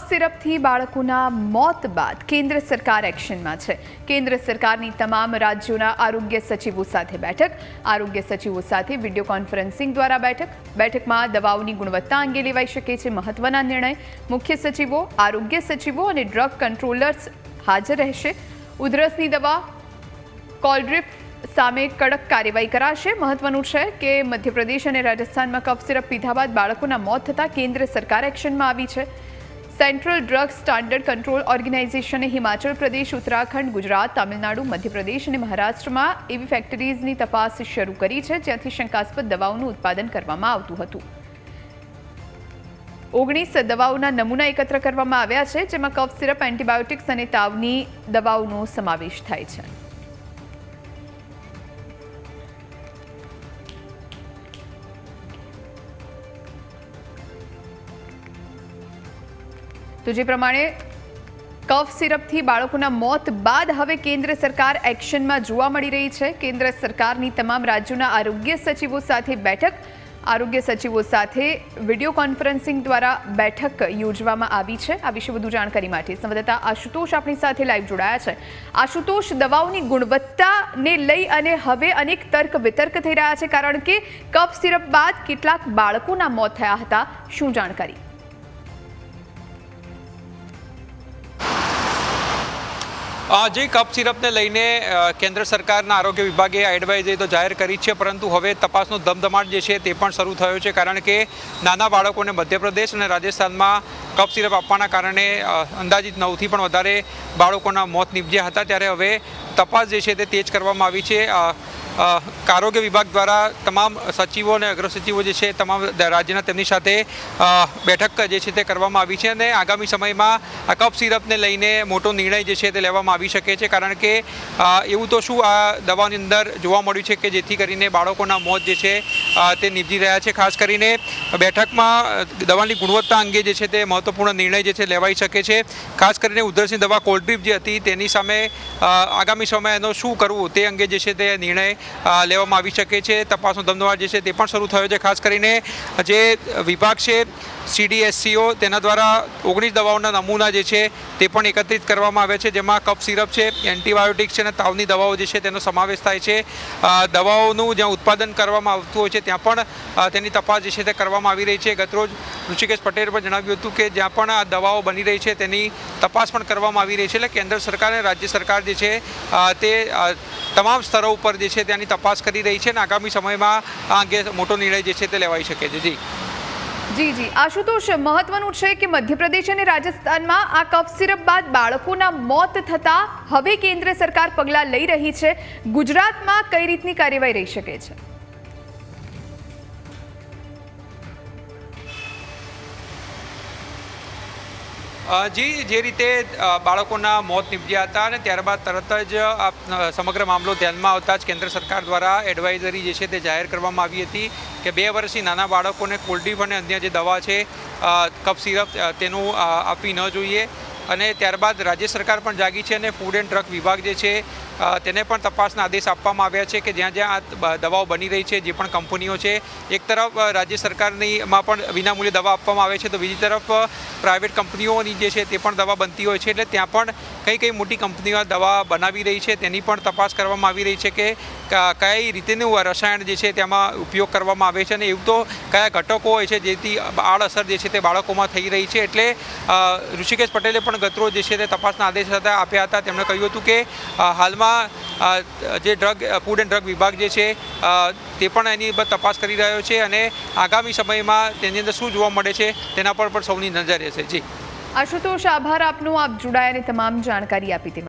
કફ સિરપથી બાળકોના મોત બાદ કેન્દ્ર સરકાર એક્શનમાં છે. કેન્દ્ર સરકારની તમામ રાજ્યોના આરોગ્ય સચિવો સાથે બેઠક. આરોગ્ય સચિવો સાથે વીડિયો કોન્ફરન્સિંગ દ્વારા બેઠક. બેઠકમાં દવાઓની ગુણવત્તા અંગે લેવાઈ શકે છે મહત્વના નિર્ણય. મુખ્ય સચિવો, આરોગ્ય સચિવો અને ડ્રગ કંટ્રોલર્સ હાજર રહેશે. ઉધરસની દવા કોલ્ડ્રીપ સામે કડક કાર્યવાહી કરાશે. મહત્વનું છે કે મધ્યપ્રદેશ અને રાજસ્થાનમાં કફ સિરપ પીધા બાદ બાળકોના મોત થતાં કેન્દ્ર સરકાર એક્શનમાં આવી છે. સેન્ટ્રલ ડ્રગ સ્ટાન્ડર્ડ કંટ્રોલ ઓર્ગેનાઇઝેશને હિમાચલ પ્રદેશ, ઉત્તરાખંડ, ગુજરાત, તમિલનાડુ, મધ્યપ્રદેશ અને મહારાષ્ટ્રમાં એવી ફેક્ટરીઝની તપાસ શરૂ કરી છે, જ્યાંથી શંકાસ્પદ દવાઓનું ઉત્પાદન કરવામાં આવતું હતું. ઓગણીસ દવાઓના નમૂના એકત્ર કરવામાં આવ્યા છે, જેમાં કફ, સિરપ, એન્ટીબાયોટિક્સ અને તાવની દવાઓનો સમાવેશ થાય છે. તો જે પ્રમાણે કફ સિરપથી બાળકોના મોત બાદ હવે કેન્દ્ર સરકાર એક્શનમાં જોવા મળી રહી છે. કેન્દ્ર સરકારની તમામ રાજ્યોના આરોગ્ય સચિવો સાથે બેઠક, આરોગ્ય સચિવો સાથે વીડિયો કોન્ફરન્સિંગ દ્વારા બેઠક યોજવામાં આવી છે. આ વિશે વધુ જાણકારી માટે સંવાદદાતા આશુતોષ આપણી સાથે લાઈવ જોડાયા છે. આશુતોષ, દવાઓની ગુણવત્તાને લઈ અને હવે અનેક તર્ક વિતર્ક થઈ રહ્યા છે કારણ કે કફ સિરપ બાદ કેટલાક બાળકોના મોત થયા હતા. શું જાણકારી? જે કપ સિરપને લઈને કેન્દ્ર સરકારના આરોગ્ય વિભાગે એડવાઇઝરી તો જાહેર કરી છે, પરંતુ હવે તપાસનો ધમધમાટ જે છે તે પણ શરૂ થયો છે, કારણ કે નાના બાળકોને મધ્યપ્રદેશ અને રાજસ્થાનમાં કપ સિરપ આપવાના કારણે અંદાજિત નવથી પણ વધારે બાળકોના મોત નીપજ્યા હતા. ત્યારે હવે તપાસ જે છે તે તેજ કરવામાં આવી છે. આરોગ્ય વિભાગ દ્વારા તમામ સચિવો અને અગ્ર સચિવો જે છે, તમામ રાજ્યના તેમની સાથે બેઠક જે છે તે કરવામાં આવી છે અને આગામી સમયમાં આ કપ સિરપને લઈને મોટો નિર્ણય જે છે તે લેવામાં આવી શકે છે. કારણ કે એવું તો શું આ દવાની અંદર જોવા મળ્યું છે કે જેથી કરીને બાળકોના મોત જે છે તે નીપજી રહ્યા છે. ખાસ કરીને બેઠકમાં દવાની ગુણવત્તા અંગે જે છે તે મહત્વપૂર્ણ નિર્ણય જે છે લેવાઈ શકે છે. ખાસ કરીને ઉધરસની દવા કોલ્ડ્રીપ જે હતી તેની સામે આગામી સમય એનો શું કરવું તે અંગે જે છે તે નિર્ણય લેવામાં આવી શકે છે. તપાસનો ધમધમાટ જે છે તે પણ શરૂ થયો છે. ખાસ કરીને જે વિભાગ છે, સીડીએસસીઓ, તેના દ્વારા ઓગણીસ દવાઓના નમૂના જે છે તે પણ એકત્રિત કરવામાં આવે છે. જેમાં કફ સિરપ છે, એન્ટીબાયોટિક્સ છે અને તાવની દવાઓ જે છે તેનો સમાવેશ થાય છે. દવાઓનું જ્યાં ઉત્પાદન કરવામાં આવતું હોય છે ત્યાં પણ તેની તપાસ જે છે તે કરવામાં આવી રહી છે. ગતરોજ ઋષિકેશ પટેલે પણ જણાવ્યું હતું કે જ્યાં પણ આ દવાઓ બની રહી છે તેની તપાસ પણ કરવામાં આવી રહી છે. એટલે કેન્દ્ર સરકાર અને રાજ્ય સરકાર જે છે તે તમામ સ્તરો ઉપર જે છે તેની તપાસ કરી રહી છે અને આગામી સમયમાં આ અંગે મોટો નિર્ણય જે છે તે લેવાઈ શકે છે. જી. જી જી. આશુતોષ, મહત્વનું છે કે મધ્યપ્રદેશ અને રાજસ્થાનમાં આ કફ સિરપ બાદ બાળકોના મોત થતા હવે કેન્દ્ર સરકાર પગલાં લઈ રહી છે. ગુજરાતમાં કઈ રીતની કાર્યવાહી રહી શકે છે? જી, જે રીતે બાળકોના મોત નીપજ્યા હતા અને ત્યારબાદ તરત જ સમગ્ર મામલો ધ્યાનમાં આવતા જ કેન્દ્ર સરકાર દ્વારા એડવાઇઝરી જે છે તે જાહેર કરવામાં આવી હતી કે બે વર્ષથી નાના બાળકોને કોલ્ડ્રીપ અને અન્ય જે દવા છે કફ સિરપ તેનું આપવી ન જોઈએ. અને ત્યારબાદ રાજ્ય સરકાર પણ જાગી છે અને ફૂડ એન્ડ ડ્રગ વિભાગ જે છે તેને પણ તપાસના આદેશ આપવામાં આવ્યા છે કે જ્યાં જ્યાં દવાઓ બની રહી છે, જે પણ કંપનીઓ છે, એક તરફ રાજ્ય સરકારની માં પણ વિનામૂલ્યે દવા આપવામાં આવે છે તો બીજી તરફ પ્રાઇવેટ કંપનીઓની જે છે તે પણ દવા બનતી હોય છે એટલે ત્યાં પણ કઈ કઈ મોટી કંપનીઓ દવા બનાવી રહી છે તેની પણ તપાસ કરવામાં આવી રહી છે ક- કઈ રીતેનું રસાયણ જે છે તેમાં ઉપયોગ કરવામાં આવે છે અને એવું તો કયા ઘટકો હોય છે જેથી આડઅસર જે છે તે બાળકોમાં થઈ રહી છે એટલે ઋષિકેશ પટેલે પણ ગતરોજ જે છે તે તપાસના આદેશ હતા આપ્યા હતા. તેમણે કહ્યું હતું કે હાલમાં જે ડ્રગ ફૂડ એન્ડ ડ્રગ વિભાગ જે છે તે પણ એની પર તપાસ કરી રહ્યો છે અને આગામી સમયમાં તેની અંદર શું જોવા મળે છે તેના પર પણ સૌની નજર રહેશે. જી. આશુતોષ, આભાર આપનો. આપ જોડાયા તમામ જાણકારી આપી